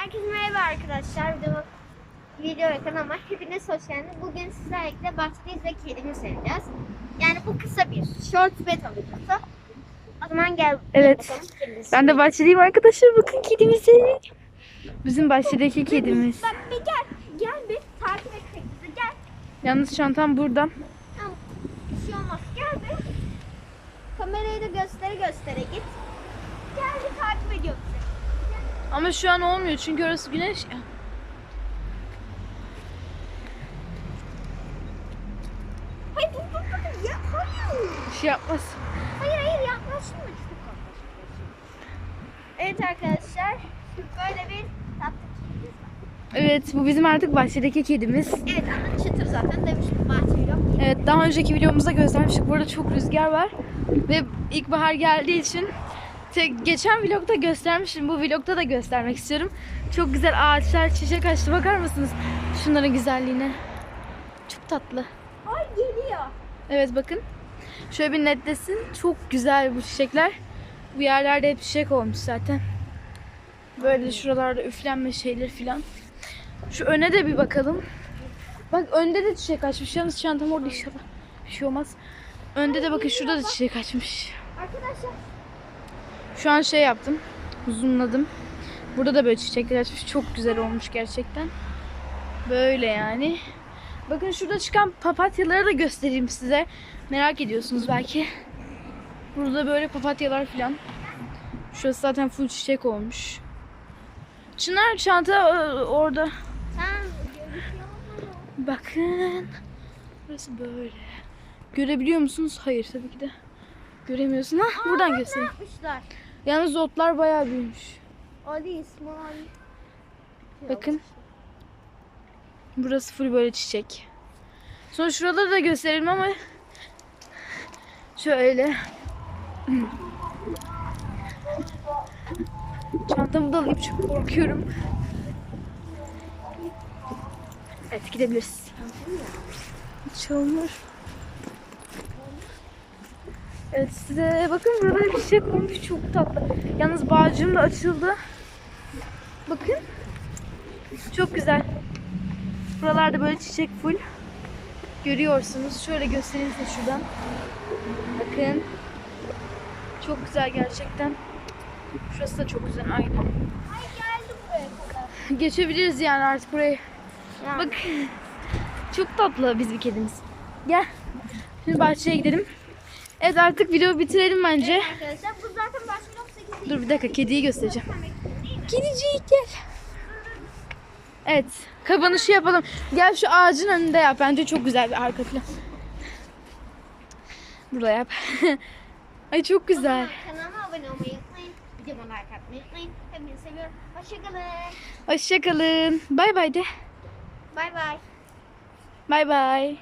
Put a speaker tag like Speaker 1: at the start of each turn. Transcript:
Speaker 1: Herkese merhaba arkadaşlar. Video, video kanalıma hepiniz hoş geldiniz. Bugün sizlerle bahçedeyiz ve kedimi seveceğiz. Yani bu kısa bir short battle videosu. O zaman gel.
Speaker 2: Evet.
Speaker 1: bakalım kedimizi
Speaker 2: Ben de bahçedeyim arkadaşlar. Bakın kedimize. Bizim bahçedeki kedimiz.
Speaker 1: Bak bir gel. Gel bir takip et bizi. Gel.
Speaker 2: Yalnız çantam burada.
Speaker 1: Tamam. Bir şey olmaz. Gel bir. Kamerayı da göstere göstere git. Gel bir takip ediyor bizi.
Speaker 2: Ama şu an olmuyor çünkü orası güneş ya.
Speaker 1: Hayır dur dur dur. Ya, hayır.
Speaker 2: Bir şey yapmaz.
Speaker 1: Hayır hayır yaklaşma. Evet arkadaşlar. Böyle bir tatlı kedimiz var.
Speaker 2: Evet bu bizim artık bahçedeki kedimiz.
Speaker 1: Evet ama çıtır zaten demiştim. Bahçe yok.
Speaker 2: Evet daha önceki videomuzda göstermiştik. Burada çok rüzgar var. Ve ilkbahar geldiği için geçen vlogda göstermiştim. Bu vlogda da göstermek istiyorum. Çok güzel ağaçlar, çiçek açtı. Bakar mısınız? Şunların güzelliğine. Çok tatlı.
Speaker 1: Ay geliyor.
Speaker 2: Evet bakın. Şöyle bir netlesin. Çok güzel bu çiçekler. Bu yerlerde hep çiçek olmuş zaten. Böyle şuralarda üflenme şeyler filan. Şu öne de bir bakalım. Bak önde de çiçek açmış. Yalnız çantam orada inşallah. Bir şey olmaz. Önde de bakın şurada da çiçek açmış.
Speaker 1: Arkadaşlar
Speaker 2: Şu an şey yaptım. Zoomladım. Burada da böyle çiçekler açmış. Çok güzel olmuş gerçekten. Böyle yani. Bakın şurada çıkan papatyaları da göstereyim size. Merak ediyorsunuz belki. Burada böyle papatyalar falan. Şurası zaten full çiçek olmuş. Çınar çanta e, orada. Bakın. Burası böyle. Görebiliyor musunuz? Hayır tabii ki de. Göremiyorsun. Ha, buradan
Speaker 1: Ne
Speaker 2: göstereyim.
Speaker 1: yapmışlar?
Speaker 2: Yalnız otlar bayağı büyümüş.
Speaker 1: Ali İsmail.
Speaker 2: Bakın. Burası full böyle çiçek. Sonra şuraları da gösterelim ama şöyle. Çantamı da alayım çok korkuyorum. Evet gidebiliriz. Çalınır. Evet size bakın burada bir çiçek olmuş çok tatlı. Yalnız bağcığım da açıldı. Bakın. Çok güzel. Buralarda böyle çiçek full. Görüyorsunuz. Şöyle göstereyim size şuradan. Bakın. Çok güzel gerçekten. Şurası da çok güzel aynı. Geçebiliriz yani artık burayı.
Speaker 1: Yani.
Speaker 2: Bak. Çok tatlı bizim kedimiz. Gel. Şimdi bahçeye gidelim. Evet artık videoyu bitirelim bence.
Speaker 1: Evet arkadaşlar bu zaten başka yok 8
Speaker 2: Dur bir dakika kediyi göstereceğim. Kedicik gel. Evet. Kapanışı yapalım. Gel şu ağacın önünde yap. Bence çok güzel bir arka plan. Burada yap. Ay çok güzel.
Speaker 1: Kanalıma abone olmayı unutmayın. Videoma like atmayı unutmayın. Hepinizi seviyorum. Hoşçakalın.
Speaker 2: Hoşçakalın. Bay bay de.
Speaker 1: Bay bay.
Speaker 2: Bay bay.